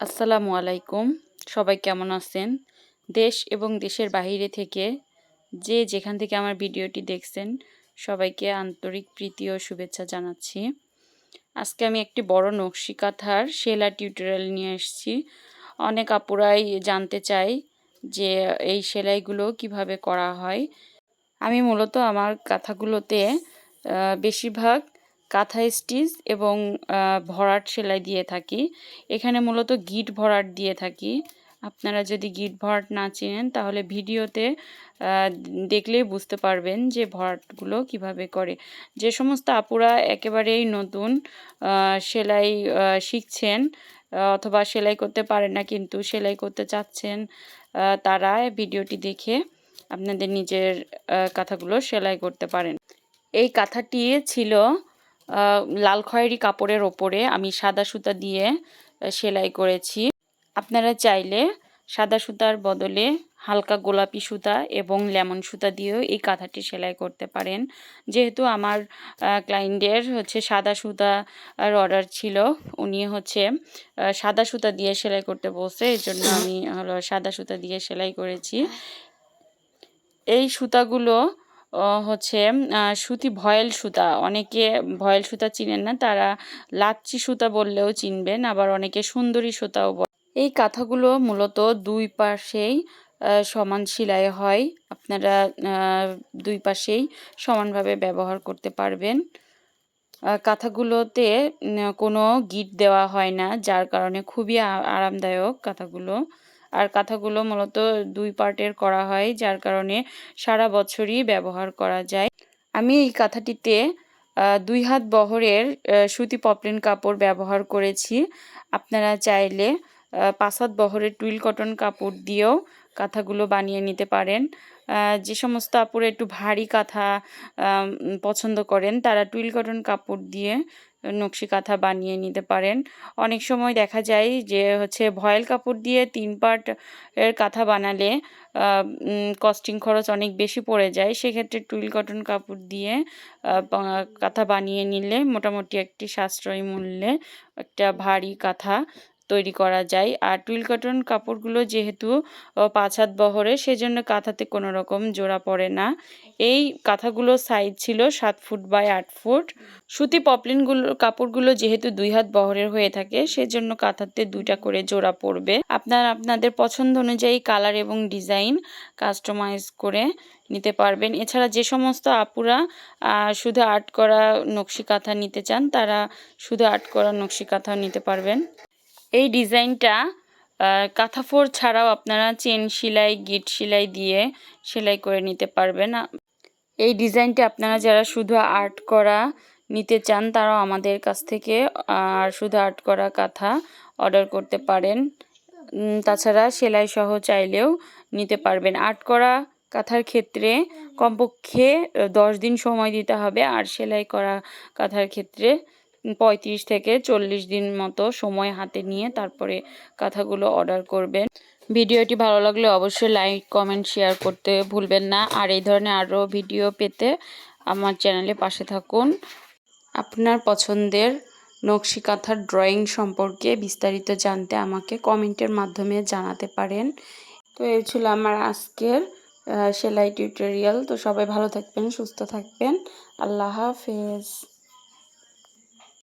আসসালামু আলাইকুম। সবাই কেমন আছেন? দেশ এবং দেশের বাইরে থেকে যে যেখান থেকে আমার ভিডিওটি দেখছেন, সবাইকে আন্তরিক প্রীতি ও শুভেচ্ছা জানাচ্ছি। আজকে আমি একটি বড় নকশি কাঁথার সেলা টিউটোরিয়াল নিয়ে এসেছি। অনেক আপুরাই জানতে চাই যে এই সেলাইগুলো কীভাবে করা হয়। আমি মূলত আমার কাঁথাগুলোতে বেশিরভাগ কাঁথা স্টিচ এবং ভরাট সেলাই দিয়ে থাকি। এখানে মূলত গিট ভরাট দিয়ে থাকি। আপনারা যদি গিট ভরাট না চেনেন, তাহলে ভিডিওতে দেখলেই বুঝতে পারবেন যে ভরাটগুলো কীভাবে করে। যে সমস্ত আপুরা একেবারেই নতুন সেলাই শিখছেন অথবা সেলাই করতে পারেন না কিন্তু সেলাই করতে চাচ্ছেন তারা ভিডিওটি দেখে আপনাদের নিজের কাঁথাগুলো সেলাই করতে পারেন। এই কাঁথাটি ছিল লাল খয়েরি কাপড়ের ওপরে আমি সাদা সুতা দিয়ে সেলাই করেছি। আপনারা চাইলে সাদা সুতার বদলে হালকা গোলাপি সুতা এবং লেমন সুতা দিয়েও এই কাঁথাটি সেলাই করতে পারেন। যেহেতু আমার ক্লায়েন্টের হচ্ছে সাদা সুতা আর অর্ডার ছিল, উনি হচ্ছে সাদা সুতা দিয়ে সেলাই করতে বলছে, এই জন্য আমি হলো সাদা সুতা দিয়ে সেলাই করেছি। এই সুতাগুলো হচ্ছে সুতি ভয়েল সুতা। অনেকে ভয়েল সুতা চিনেন না, তারা লাচ্ছি সুতা বললেও চিনবেন, আবার অনেকে সুন্দরী সুতাও বলে। এই কাঁথাগুলো মূলত দুই পাশেই সমান সেলাই হয়। আপনারা দুই পাশেই সমানভাবে ব্যবহার করতে পারবেন। কাঁথাগুলোতে কোনো গিট দেওয়া হয় না, যার কারণে খুবই আরামদায়ক কাঁথাগুলো। আর কাঁথাগুলো মূলত দুই পার্টের করা হয়, যার কারণে সারা বছরই ব্যবহার করা যায়। আমি এই কাঁথাটিতে দুই হাত বহরের সুতি পপলিন কাপড় ব্যবহার করেছি। আপনারা চাইলে পাঁচ হাত বহরের টুইল কটন কাপড় দিয়েও কাঁথাগুলো বানিয়ে নিতে পারেন। যে সমস্ত আপুরা একটু ভারী কাঁথা পছন্দ করেন, তারা টুইল কটন কাপড় দিয়ে নকশি কাঁথা বানিয়ে নিতে পারেন। অনেক সময় দেখা যায় যে, হচ্ছে ভয়েল কাপড় দিয়ে তিন পার্ট এর কাঁথা বানালে কস্টিং খরচ অনেক বেশি পড়ে যায়। সেক্ষেত্রে টুইল কটন কাপড় দিয়ে কাঁথা বানিয়ে নিলে মোটামুটি একটি সাশ্রয়ী মূল্যে একটা ভারী কাঁথা তৈরি করা যায়। আর টুইল কটন কাপড়গুলো যেহেতু পাঁচ হাত বহরে, সেজন্য কাঁথাতে কোনো রকম জোড়া পড়ে না। এই কাঁথাগুলোর সাইজ ছিল সাত ফুট বাই আট ফুট। সুতি পপলিনগুলো কাপড়গুলো যেহেতু দুই হাত বহরের হয়ে থাকে, সেজন্য কাঁথাতে দুইটা করে জোড়া পড়বে। আপনার, আপনাদের পছন্দ অনুযায়ী কালার এবং ডিজাইন কাস্টমাইজ করে নিতে পারবেন। এছাড়া যে সমস্ত আপুরা শুধু আর্ট করা নকশি কাঁথা নিতে চান, তারা শুধু আর্ট করা নকশি কাঁথাও নিতে পারবেন। এই ডিজাইনটা আহ, কাঁথা ফোর ছাড়াও আপনারা চেন সেলাই গিট সেলাই দিয়ে সেলাই করে নিতে পারবেন। এই ডিজাইনটা আপনারা যারা শুধু আর্ট করা নিতে চান তারাও আমাদের কাছ থেকে আর শুধু আর্ট করা কাঁথা অর্ডার করতে পারেন। তাছাড়া সেলাই সহ চাইলেও নিতে পারবেন। আর্ট করা কাঁথার ক্ষেত্রে কমপক্ষে দশ দিন সময় দিতে হবে আর সেলাই করা কাঁথার ক্ষেত্রে পঁয়ত্রিশ থেকে চল্লিশ দিন মতো সময় হাতে নিয়ে তারপরে কাঁথাগুলো অর্ডার করবেন। ভিডিওটি ভালো লাগলে অবশ্যই লাইক কমেন্ট শেয়ার করতে ভুলবেন না। আর এই ধরনের আরও ভিডিও পেতে আমার চ্যানেলে পাশে থাকুন। আপনার পছন্দের নকশি কাঁথার ড্রয়িং সম্পর্কে বিস্তারিত জানতে আমাকে কমেন্টের মাধ্যমে জানাতে পারেন। তো এই ছিল আমার আজকের সেলাই টিউটোরিয়াল তো সবাই ভালো থাকবেন, সুস্থ থাকবেন। আল্লাহ হাফেজ।